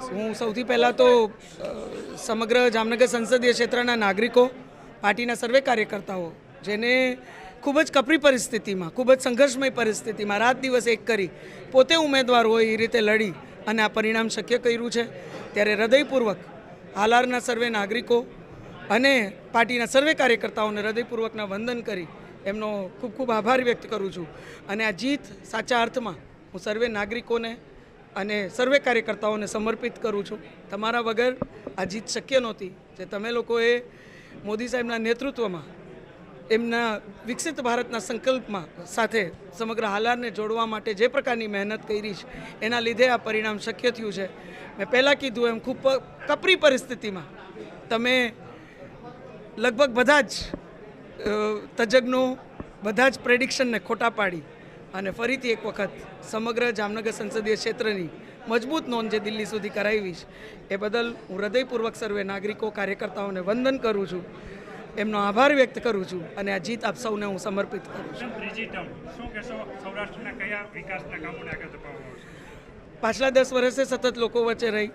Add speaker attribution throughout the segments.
Speaker 1: હું સૌથી પહેલાં તો સમગ્ર જામનગર સંસદીય ક્ષેત્રના નાગરિકો, પાર્ટીના સર્વે કાર્યકર્તાઓ, જેને ખૂબ જ કપરી પરિસ્થિતિમાં, ખૂબ જ સંઘર્ષમય પરિસ્થિતિમાં રાત દિવસ એક કરી, પોતે ઉમેદવાર હોય એ રીતે લડી અને આ પરિણામ શક્ય કર્યું છે. ત્યારે હૃદયપૂર્વક હાલારના સર્વે નાગરિકો અને પાર્ટીના સર્વે કાર્યકર્તાઓને હૃદયપૂર્વકના વંદન કરી એમનો ખૂબ ખૂબ આભાર વ્યક્ત કરું છું. અને આ જીત સાચા અર્થમાં હું સર્વે નાગરિકોને અને સર્વે કાર્યકર્તાઓને સમર્પિત કરું છું. તમારા વગર આ જીત શક્ય નહોતી. જે તમે લોકોએ મોદી સાહેબના નેતૃત્વમાં, એમના વિકસિત ભારતના સંકલ્પમાં સાથે સમગ્ર હાલારને જોડવા માટે જે પ્રકારની મહેનત કરી છે, એના લીધે આ પરિણામ શક્ય થયું છે. મેં પહેલાં કીધું એમ, ખૂબ કપરી પરિસ્થિતિમાં તમે લગભગ બધા જ તજજ્ઞો, બધા જ પ્રેડિક્શનને ખોટા પાડી. અને ફરીથી એક વખત સમગ્ર જામનગર સંસદીય ક્ષેત્રની મજબૂત નોંધ જે દિલ્હી સુધી કરાવી છે એ બદલ હું હૃદયપૂર્વક સર્વે નાગરિકો કાર્યકર્તાઓને વંદન કરું છું એમનો આભાર વ્યક્ત કરું છું અને આ જીત આપ સૌને હું સમર્પિત કરું છું. પાછલા દસ વર્ષે સતત લોકો વચ્ચે રહી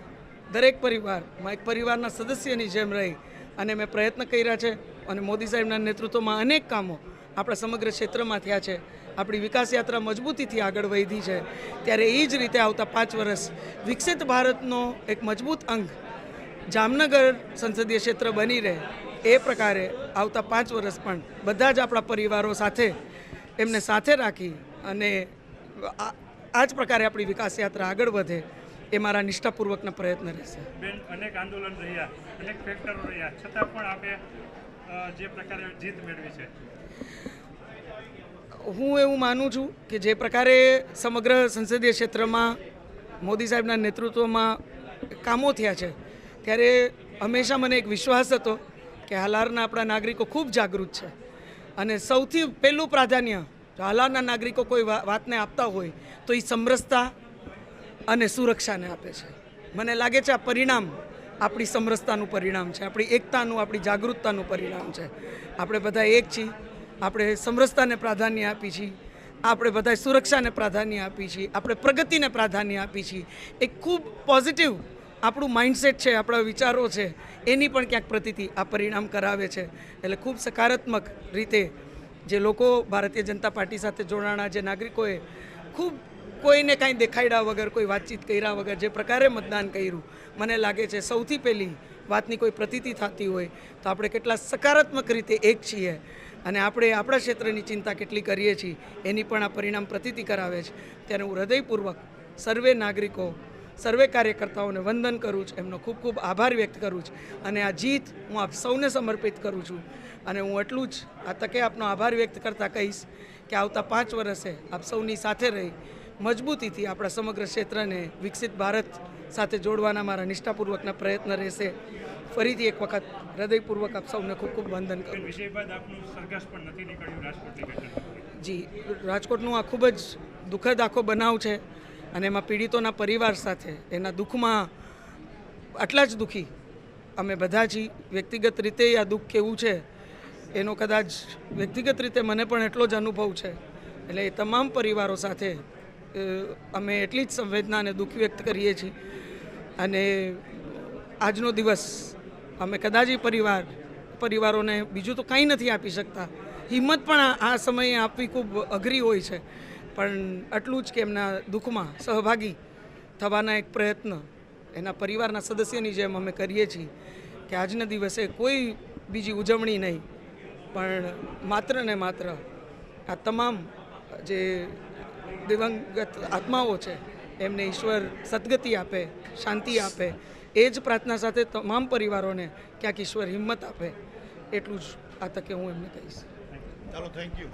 Speaker 1: દરેક પરિવારમાં એક પરિવારના સદસ્યની જેમ રહી અને મેં પ્રયત્ન કર્યા છે અને મોદી સાહેબના નેતૃત્વમાં અનેક કામો આપણા સમગ્ર ક્ષેત્રમાં થયા છે. આપણી વિકાસ યાત્રા મજબૂતીથી આગળ વધી છે. ત્યારે એ જ રીતે આવતા પાંચ વર્ષ વિકસિત ભારતનો એક મજબૂત અંગ જામનગર સંસદીય ક્ષેત્ર બની રહે એ પ્રકારે આવતા પાંચ વર્ષ પણ બધા જ આપણા પરિવારો સાથે એમને સાથે રાખી અને આ જ પ્રકારે આપણી વિકાસ યાત્રા આગળ વધે એ મારા નિષ્ઠાપૂર્વકના પ્રયત્ન રહેશે.
Speaker 2: બેન, અનેક આંદોલન રહ્યા, અનેક ફેક્ટરો રહ્યા. છતાં પણ આપે જે પ્રકારે જીત મેળવી છે.
Speaker 1: હું એવું માનું છું કે જે પ્રકારે સમગ્ર સંસદીય ક્ષેત્રમાં મોદી સાહેબના નેતૃત્વમાં કામો થયા છે, ત્યારે હંમેશા મને એક વિશ્વાસ હતો કે હાલારના આપણા નાગરિકો ખૂબ જાગૃત છે. અને સૌથી પહેલું પ્રાધાન્ય, જો હાલારના નાગરિકો કોઈ વાતને આપતા હોય, તો એ સમરસતા અને સુરક્ષાને આપે છે. મને લાગે છે આ પરિણામ આપણી સમરસતાનું પરિણામ છે, આપણી એકતાનું, આપણી જાગૃતતાનું પરિણામ છે. આપણે બધા એક છીએ. આપણે સમરસતાને પ્રાધાન્ય આપી છીએ આપણે બધાએ સુરક્ષાને પ્રાધાન્ય આપી છીએ આપણે પ્રગતિને પ્રાધાન્ય આપી છીએ એ ખૂબ પોઝિટિવ આપણું માઇન્ડસેટ છે, આપણા વિચારો છે, એની પણ ક્યાંક પ્રતિતિ આ પરિણામ કરાવે છે. એટલે ખૂબ સકારાત્મક રીતે જે લોકો ભારતીય જનતા પાર્ટી સાથે જોડાણા જે નાગરિકોએ ખૂબ કોઈને કાંઈ દેખાડ્યા વગર, કોઈ વાતચીત કર્યા વગર, જે પ્રકારે મતદાન કર્યું, મને લાગે છે સૌથી પહેલી વાતની કોઈ પ્રતીતિ થતી હોય તો આપણે કેટલા સકારાત્મક રીતે એક છીએ. અને આપણે આપણા ક્ષેત્રની ચિંતા કેટલી કરીએ છીએ, એની પણ આ પરિણામ પ્રતીતિ કરાવે છે. ત્યારે હું હૃદયપૂર્વક સર્વે નાગરિકો, સર્વે કાર્યકર્તાઓને વંદન કરું છું, એમનો ખૂબ ખૂબ આભાર વ્યક્ત કરું છું. અને આ જીત હું આપ સૌને સમર્પિત કરું છું. અને હું એટલું જ આ તકે આપનો આભાર વ્યક્ત કરતાં કહીશ કે આવતા પાંચ વર્ષે આપ સૌની સાથે રહી મજબૂતીથી આપણા સમગ્ર ક્ષેત્રને વિકસિત ભારત સાથે જોડવાના મારા નિષ્ઠાપૂર્વકના પ્રયત્ન રહેશે. ફરીથી એક વખત હૃદયપૂર્વક આપ સૌને ખૂબ ખૂબ વંદન કરું જી રાજકોટનું આ ખૂબ જ દુઃખદ આખો બનાવ છે અને એમાં પીડિતોના પરિવાર સાથે એના દુઃખમાં આટલા જ દુઃખી અમે બધા જ. વ્યક્તિગત રીતે આ દુઃખ કેવું છે એનો કદાચ વ્યક્તિગત રીતે મને પણ એટલો જ અનુભવ છે. એટલે એ તમામ પરિવારો સાથે અમે એટલી જ સંવેદના અને દુઃખ વ્યક્ત કરીએ છીએ. અને આજનો દિવસ અમે કદાચ પરિવાર, પરિવારોને બીજું તો કંઈ નથી આપી શકતા. હિંમત પણ આ સમયે આપવી ખૂબ અઘરી હોય છે. પણ આટલું જ કે એમના દુઃખમાં સહભાગી થવાના એક પ્રયત્ન એના પરિવારના સદસ્યની જેમ અમે કરીએ છીએ કે આજના દિવસે કોઈ બીજી ઉજવણી નહીં. પણ માત્ર ને માત્ર આ તમામ જે દિવંગત આત્માઓ છે એમને ઈશ્વર સદગતિ આપે શાંતિ આપે એ જ પ્રાર્થના સાથે તમામ પરિવારોને ક્યાંક ઈશ્વર હિંમત આપે એટલું જ આ તકે હું એમને કહીશ
Speaker 3: ચાલો થેન્ક યુ